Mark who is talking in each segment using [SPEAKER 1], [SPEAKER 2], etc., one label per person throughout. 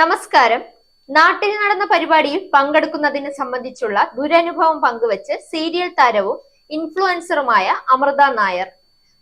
[SPEAKER 1] നമസ്കാരം. നാട്ടിൽ നടന്ന പരിപാടിയിൽ പങ്കെടുക്കുന്നതിനെ സംബന്ധിച്ചുള്ള ദുരനുഭവം പങ്കുവച്ച് സീരിയൽ താരവും ഇൻഫ്ലുവൻസറുമായ അമൃത നായർ.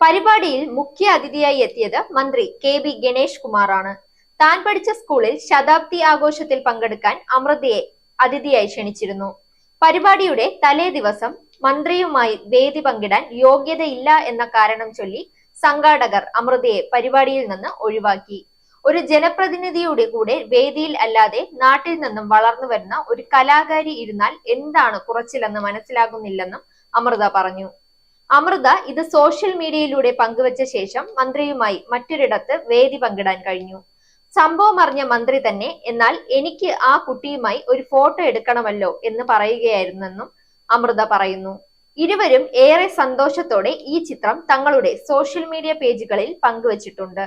[SPEAKER 1] പരിപാടിയിൽ മുഖ്യ അതിഥിയായി എത്തിയത് മന്ത്രി കെ ബി ഗണേഷ് കുമാറാണ്. താൻ പഠിച്ച സ്കൂളിൽ ശതാബ്ദി ആഘോഷത്തിൽ പങ്കെടുക്കാൻ അമൃതയെ അതിഥിയായി ക്ഷണിച്ചിരുന്നു. പരിപാടിയുടെ തലേ ദിവസം മന്ത്രിയുമായി വേദി പങ്കിടാൻ യോഗ്യതയില്ല എന്ന കാരണം ചൊല്ലി സംഘാടകർ അമൃതയെ പരിപാടിയിൽ നിന്ന് ഒഴിവാക്കി. ഒരു ജനപ്രതിനിധിയുടെ കൂടെ വേദിയിൽ അല്ലാതെ നാട്ടിൽ നിന്നും വളർന്നു വരുന്ന ഒരു കലാകാരി ഇരുന്നാൽ എന്താണ് കുറച്ചിലെന്ന് മനസ്സിലാകുന്നില്ലെന്നും അമൃത പറഞ്ഞു. അമൃത ഇത് സോഷ്യൽ മീഡിയയിലൂടെ പങ്കുവച്ച ശേഷം മന്ത്രിയുമായി മറ്റൊരിടത്ത് വേദി പങ്കിടാൻ കഴിഞ്ഞു. സംഭവം അറിഞ്ഞ മന്ത്രി തന്നെ എന്നാൽ എനിക്ക് ആ കുട്ടിയുമായി ഒരു ഫോട്ടോ എടുക്കണമല്ലോ എന്ന് പറയുകയായിരുന്നെന്നും അമൃത പറയുന്നു. ഇരുവരും ഏറെ സന്തോഷത്തോടെ ഈ ചിത്രം തങ്ങളുടെ സോഷ്യൽ മീഡിയ പേജുകളിൽ പങ്കുവച്ചിട്ടുണ്ട്.